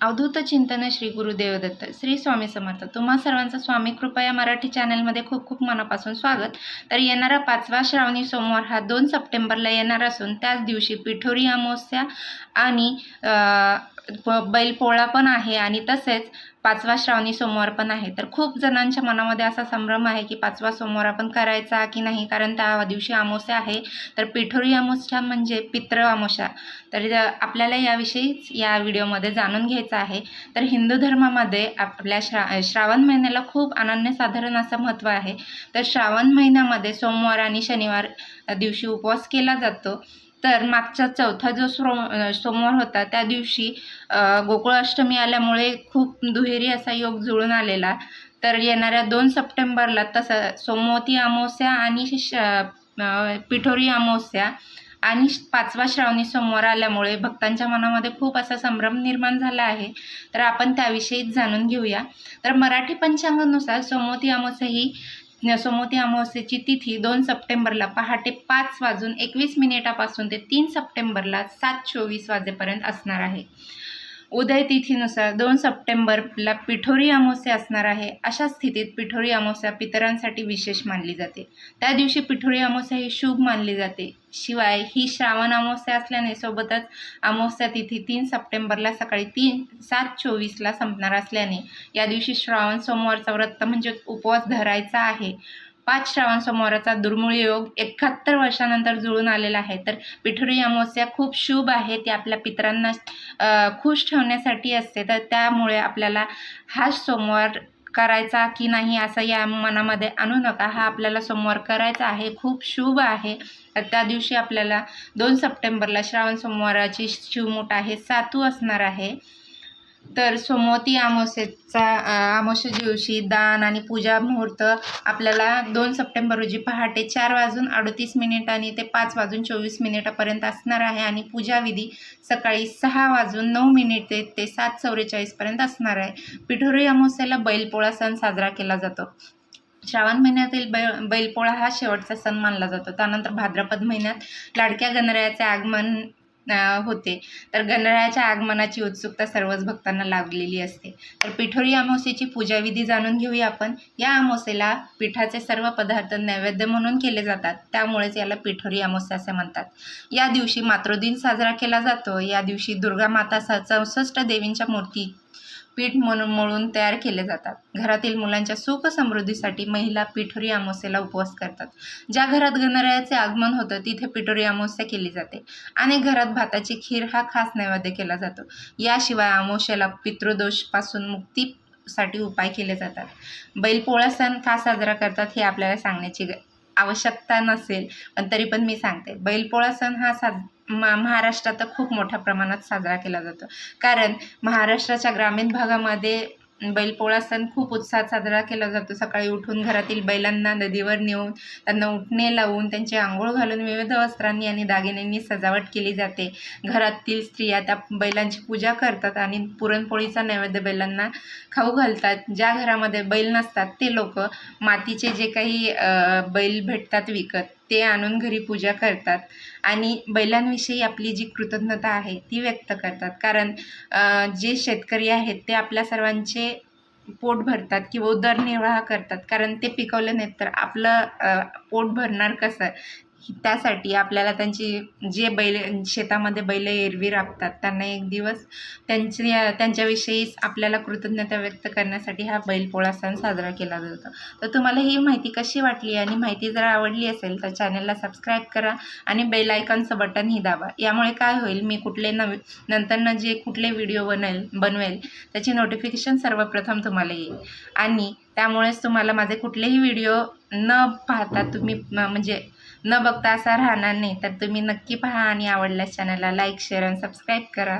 अवधूत चिंतन श्री गुरुदेवदत्त श्री स्वामी समर्थ. तुम्हा सर्वांचं स्वामी कृपा या मराठी चॅनलमध्ये खूप खूप मनापासून स्वागत. तर येणारा पाचवा श्रावणी सोमवार हा दोन सप्टेंबरला येणार असून त्याच दिवशी पिठोरी अमावस्या आणि बैलपोळा पण आहे आणि तसेच पाचवा श्रावणी सोमवार पण आहे. तर खूप जणांच्या मनामध्ये असा संभ्रम आहे की पाचवा सोमवार आपण करायचा की नाही? कारण त्या दिवशी अमावस्या आहे. तर पिठोरी अमावस्या म्हणजे पित्र अमावस्या तर आपल्याला याविषयीच या व्हिडिओमध्ये जाणून घ्यायचं आहे. तर हिंदू धर्मामध्ये आपल्या श्रा श्रावण महिन्याला खूप अनन्यसाधारण असं महत्त्व आहे. तर श्रावण महिन्यामध्ये सोमवार आणि शनिवार दिवशी उपवास केला जातो. तर मागचा चौथा जो श्रो सोमवार होता त्या दिवशी गोकुळाष्टमी आल्यामुळे खूप दुहेरी असा योग जुळून आलेला. तर येणाऱ्या दोन सप्टेंबरला तसं सोमवती अमावस्या आणि श पिठोरी अमावस्या आणि पाचवा श्रावणी सोमवार आल्यामुळे भक्तांच्या मनामध्ये खूप असा संभ्रम निर्माण झाला आहे. तर आपण त्याविषयीच जाणून घेऊया. तर मराठी पंचांगानुसार सोमवती अमावस्या ही सोमवती अमावस्येची तिथी दोन सप्टेंबरला पहाटे पाच वाजून एकवीस मिनिटापासून ते तीन सप्टेंबरला सात चोवीस वाजेपर्यंत असणार आहे. उदय तिथीनुसार दोन सप्टेंबरला पिठोरी अमावस्या असणार आहे. अशा स्थितीत पिठोरी अमावस्या पितरांसाठी विशेष मानली जाते. त्या दिवशी पिठोरी अमावस्या ही शुभ मानली जाते. शिवाय ही श्रावण अमावस्या असल्याने सोबतच अमावस्या तिथी तीन सप्टेंबरला सकाळी तीन सात चोवीसला संपणार असल्याने या दिवशी श्रावण सोमवारचा व्रत म्हणजे उपवास धरायचा आहे. पाच श्रावण सोमवाराचा दुर्मिळ योग एकाहत्तर वर्षानंतर जुळून आलेला आहे. तर पिठोरी अमावस्या खूप शुभ आहे. ती आपल्या पितरांना खुश ठेवण्यासाठी असते. तर त्यामुळे आपल्याला हा सोमवार करायचा की नाही असं या मनामध्ये आणू नका. हा आपल्याला सोमवार करायचा आहे. खूप शुभ आहे. तर त्या दिवशी आपल्याला दोन सप्टेंबरला श्रावण सोमवाराची शिवमूठ आहे. सातू असणार आहे. तर सोमवती आमोसेचा अ, दिवशी दान आणि पूजा मुहूर्त आपल्याला दोन सप्टेंबर रोजी पहाटे चार वाजून अडतीस मिनिटांनी ते पाच वाजून चोवीस मिनिटापर्यंत असणार आहे आणि पूजाविधी सकाळी सहा वाजून नऊ मिनिटे ते सात चौवेचाळीसपर्यंत असणार आहे. पिठोरी अमावस्येला बैलपोळा सण साजरा केला जातो. श्रावण महिन्यातील बै बैलपोळा हा शेवटचा सण मानला जातो. त्यानंतर भाद्रपद महिन्यात लाडक्या गणरायाचे आगमन होते. तर गणरायाच्या आगमनाची उत्सुकता सर्वच भक्तांना लागलेली असते. तर पिठोरी अमावस्येची पूजाविधी जाणून घेऊया आपण. या अमावस्येला पिठाचे सर्व पदार्थ नैवेद्य म्हणून केले जातात. त्यामुळेच याला पिठोरी अमावस्या असे म्हणतात. या दिवशी मातृदिन साजरा केला जातो. या दिवशी दुर्गा माता चौसष्ट देवींच्या मूर्ती पीठ म्हणून मळून तयार केले जातात. घरातील मुलांच्या सुख समृद्धीसाठी महिला पिठोरी अमावस्येला उपवास करतात. ज्या घरात गणरायाचे आगमन होतं तिथे पिठोरी अमावस्या केली जाते. आणि घरात भाताची खीर हा खास नैवेद्य केला जातो. याशिवाय अमावस्येला पितृदोषपासून मुक्तीसाठी उपाय केले जातात. बैलपोळा सण का साजरा करतात हे आपल्याला सांगण्याची ग- आवश्यकता नसेल पण तरी पण मी सांगते. बैलपोळा सण हा साज मा महाराष्ट्रात तर खूप मोठ्या प्रमाणात साजरा केला जातो. कारण महाराष्ट्राच्या ग्रामीण भागामध्ये बैलपोळा सण खूप उत्साहात साजरा केला जातो. सकाळी उठून घरातील बैलांना नदीवर नेऊन त्यांना उठणे लावून त्यांचे आंघोळ घालून विविध वस्त्रांनी आणि दागिन्यांनी सजावट केली जाते. घरातील स्त्रिया त्या बैलांची पूजा करतात आणि पुरणपोळीचा नैवेद्य बैलांना खाऊ घालतात. ज्या घरामध्ये बैल नसतात ते लोक मातीचे जे काही बैल भेटतात विकत ते आणून घरी पूजा करतात. आणि बैलांविषयी आपली जी कृतज्ञता आहे ती व्यक्त करतात. कारण जे शेतकरी आहेत ते आपल्या सर्वांचे पोट भरतात किंवा उदरनिर्वाह करतात. कारण ते पिकवले नाहीत तर आपलं पोट भरणार कसं? त्यासाठी आपल्याला त्यांची जे बैल शेतामध्ये बैल एरवी राबतात त्यांना एक दिवस त्यांची त्यांच्याविषयी आपल्याला कृतज्ञता व्यक्त करण्यासाठी हा बैलपोळा सण साजरा केला जातो. तर तुम्हाला ही माहिती कशी वाटली आणि माहिती जर आवडली असेल तर चॅनलला सबस्क्राईब करा आणि बेल आयकॉनचं बटनही दाबा. यामुळे काय होईल मी कुठले नवी नंतरनं जे कुठले व्हिडिओ बनेल बनवेल त्याची नोटिफिकेशन सर्वप्रथम तुम्हाला येईल. आणि त्यामुळेच तुम्हाला माझे कुठलेही व्हिडिओ न पाहता तुम्ही म्हणजे न बघता असा राहणार नाही. तर तुम्ही नक्की पहा आणि आवडल्यास चॅनलला लाईक शेअर आणि सबस्क्राईब करा.